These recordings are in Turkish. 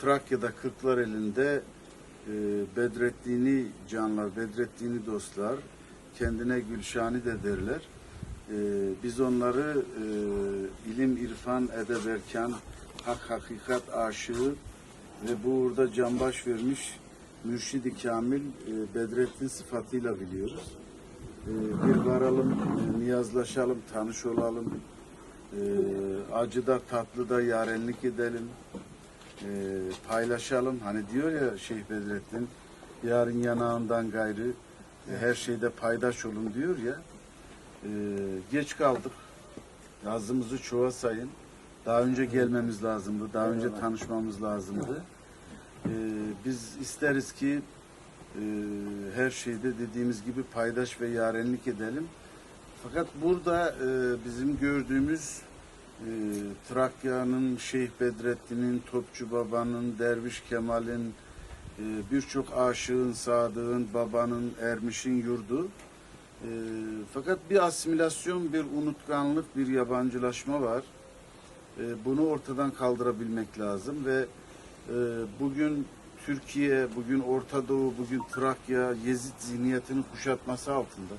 Trakya'da Kırklar elinde e, Bedrettin'i canlar, Bedrettin'i dostlar, kendine Gülşani de derler. E, biz onları e, ilim, irfan, edeb, erkan, hak, hakikat aşığı ve bu uğurda canbaş vermiş Mürşidi Kamil e, Bedrettin sıfatıyla biliyoruz. E, bir varalım, e, niyazlaşalım, tanış olalım. E, acıda tatlıda yarenlik edelim. E, paylaşalım. Hani diyor ya Şeyh Bedrettin, yarın yanağından gayrı e, her şeyde paydaş olun diyor ya. E, geç kaldık. Yazımızı çoğa sayın. Daha önce gelmemiz lazımdı. Daha önce tanışmamız lazımdı. E, biz isteriz ki e, her şeyde dediğimiz gibi paydaş ve yarenlik edelim. Fakat burada e, bizim gördüğümüz e, Trakya'nın, Şeyh Bedrettin'in, Topçu Baba'nın, Derviş Kemal'in, e, birçok aşığın, sadığın, babanın, ermişin yurdu. E, fakat bir asimilasyon, bir unutkanlık, bir yabancılaşma var. E, bunu ortadan kaldırabilmek lazım ve e, bugün Türkiye, bugün Orta Doğu, bugün Trakya Yezid zihniyetinin kuşatması altında.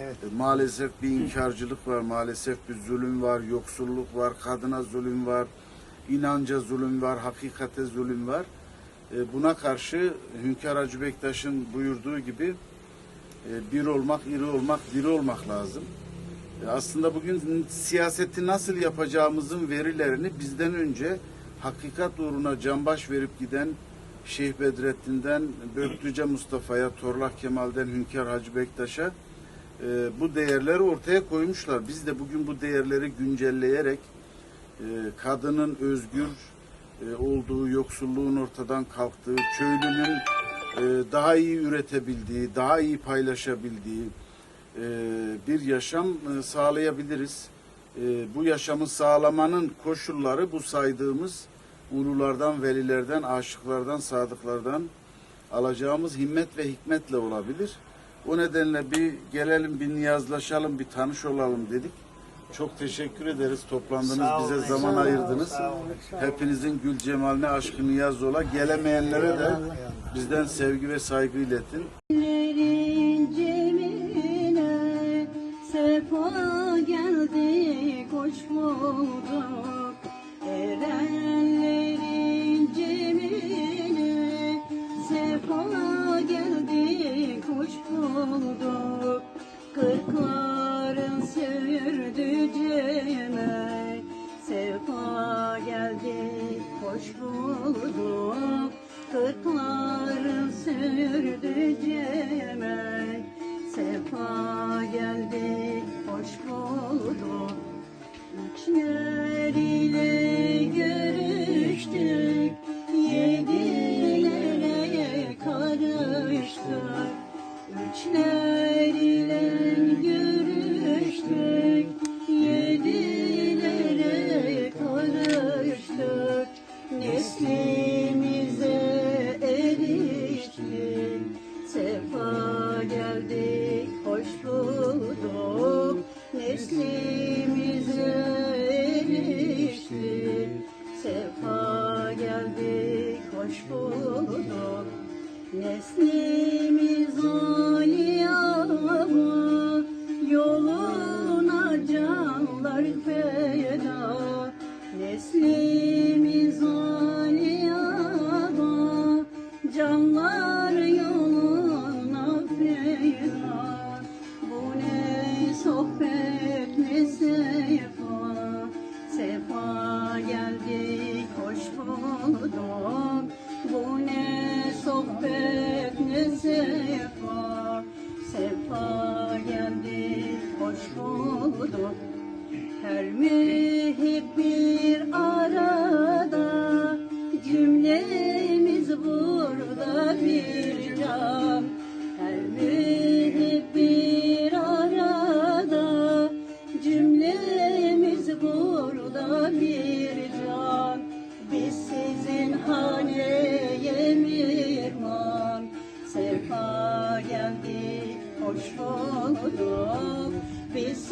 Evet. E, Maalesef bir inkarcılık var, maalesef bir zulüm var, yoksulluk var, kadına zulüm var, inanca zulüm var, hakikate zulüm var. E, Buna karşı Hünkar Hacı Bektaş'ın buyurduğu gibi e, bir olmak, iri olmak, diri olmak lazım. Aslında bugün siyaseti nasıl yapacağımızın verilerini bizden önce hakikat uğruna canbaş verip giden Şeyh Bedrettin'den Böktüce Mustafa'ya, Torlak Kemal'den Hünkar Hacı Bektaş'a e, bu değerleri ortaya koymuşlar. Biz de bugün bu değerleri güncelleyerek e, kadının özgür e, olduğu, yoksulluğun ortadan kalktığı, köylünün e, daha iyi üretebildiği, daha iyi paylaşabildiği e, bir yaşam e, sağlayabiliriz. E, bu yaşamı sağlamanın koşulları bu saydığımız ululardan, velilerden, aşıklardan, sadıklardan alacağımız himmet ve hikmetle olabilir. O nedenle bir gelelim, bir niyazlaşalım, bir tanış olalım dedik. Çok teşekkür ederiz. Toplandınız, Sağ olun, bize zaman ayırdınız. sağ olun, sağ olun. Hepinizin gül cemaline, aşkı niyaz ola. Gelemeyenlere de bizden sevgi ve saygı iletin. Sefa geldi koş bulduk bulduk Kırkların sürdü Sefa geldi, hoş bulduk. Üçler ile görüştük sohbet ne sefa Sefa geldik hoş bulduk. Her mühib bir arada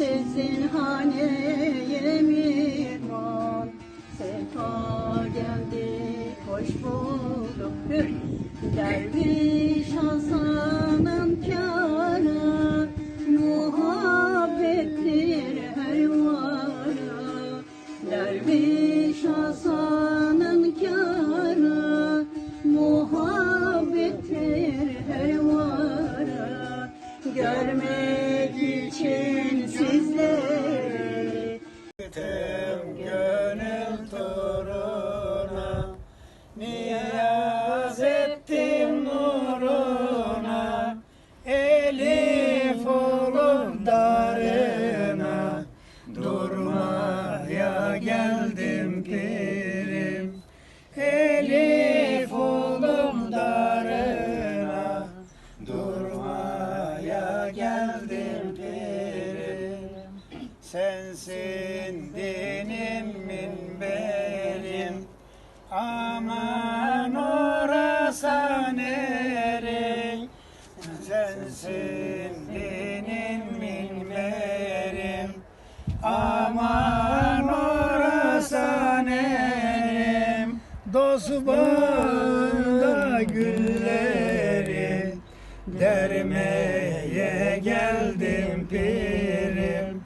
sizin haneye mirman Sefa geldik, hoş bulduk. Hür. Derviş Hasan'ın kârı Muhabbettir her varı Derviş Hasan'ın kârı Muhabbettir her varı Görmek Ele. Dermeye geldim pirim.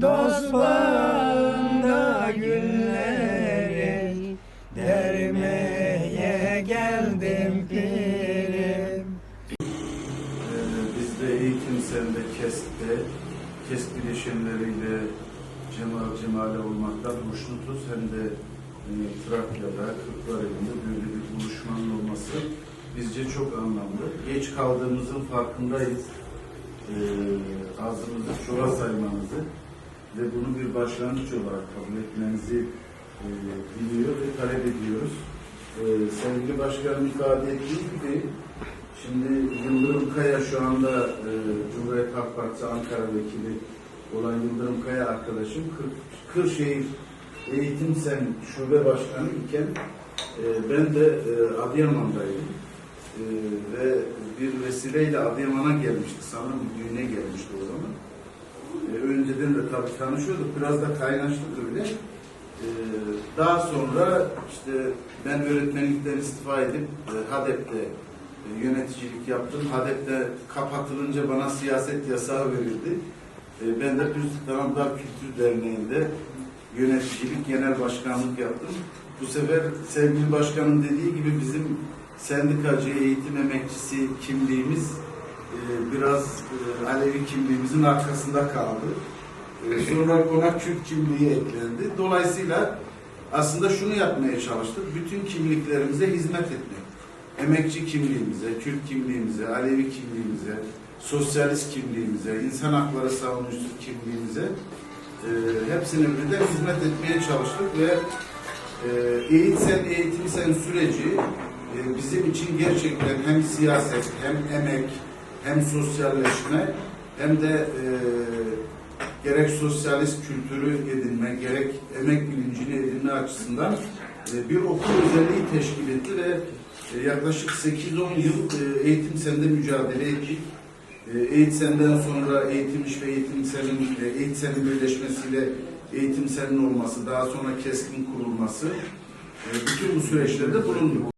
Dost bağında gülleri Dermeye geldim pirim. Ee, Biz de eğitim sende KESK'te, KESK bileşenleriyle cemal cemale olmaktan hoşnutuz. Hem de e, Trakya'da, Kırklareli'nde böyle bir buluşmanın olması bizce çok anlamlı. Geç kaldığımızın farkındayız. Ee, ağzımızı çora saymanızı ve bunu bir başlangıç olarak kabul etmenizi e, biliyor ve talep ediyoruz. Ee, sevgili başkanım ifade ettiği gibi Şimdi Yıldırım Kaya şu anda e, Cumhuriyet Halk Partisi Ankara Vekili olan Yıldırım Kaya arkadaşım Kır, Kırşehir Eğitim Sen Şube Başkanı iken e, ben de e, Adıyaman'daydım. E, ve bir vesileyle Adıyaman'a gelmişti. Sanırım düğüne gelmişti o zaman. E, önceden de tabii tanışıyorduk. Biraz da kaynaştık öyle. E, daha sonra işte ben öğretmenlikten istifa edip e, HADEP'te e, yöneticilik yaptım. HADEP'te kapatılınca bana siyaset yasağı verildi. E, Ben de Türk Taraftar Kültür Derneği'nde yöneticilik, genel başkanlık yaptım. Bu sefer sevgili başkanım dediği gibi bizim sendikacı, eğitim emekçisi kimliğimiz e, biraz e, Alevi kimliğimizin arkasında kaldı. E, Sonra ona Kürt kimliği eklendi. Dolayısıyla aslında şunu yapmaya çalıştık. Bütün kimliklerimize hizmet etmek emekçi kimliğimize, Kürt kimliğimize, Alevi kimliğimize, sosyalist kimliğimize, insan hakları savunucusu kimliğimize e, hepsine birden hizmet etmeye çalıştık ve e, eğitsen eğitimsen süreci e, bizim için gerçekten hem siyaset, hem emek, hem sosyalleşme, hem de e, gerek sosyalist kültürü edinme, gerek emek bilincini edinme açısından e, bir okul özelliği teşkil etti ve e, yaklaşık 8-10 yıl e, eğitim sende mücadele ettik. E, Eğitimsenden sonra eğitim iş ve eğitim senin, e, eğitim senin birleşmesiyle eğitim senin olması, daha sonra keskin kurulması, e, bütün bu süreçlerde bulunduk.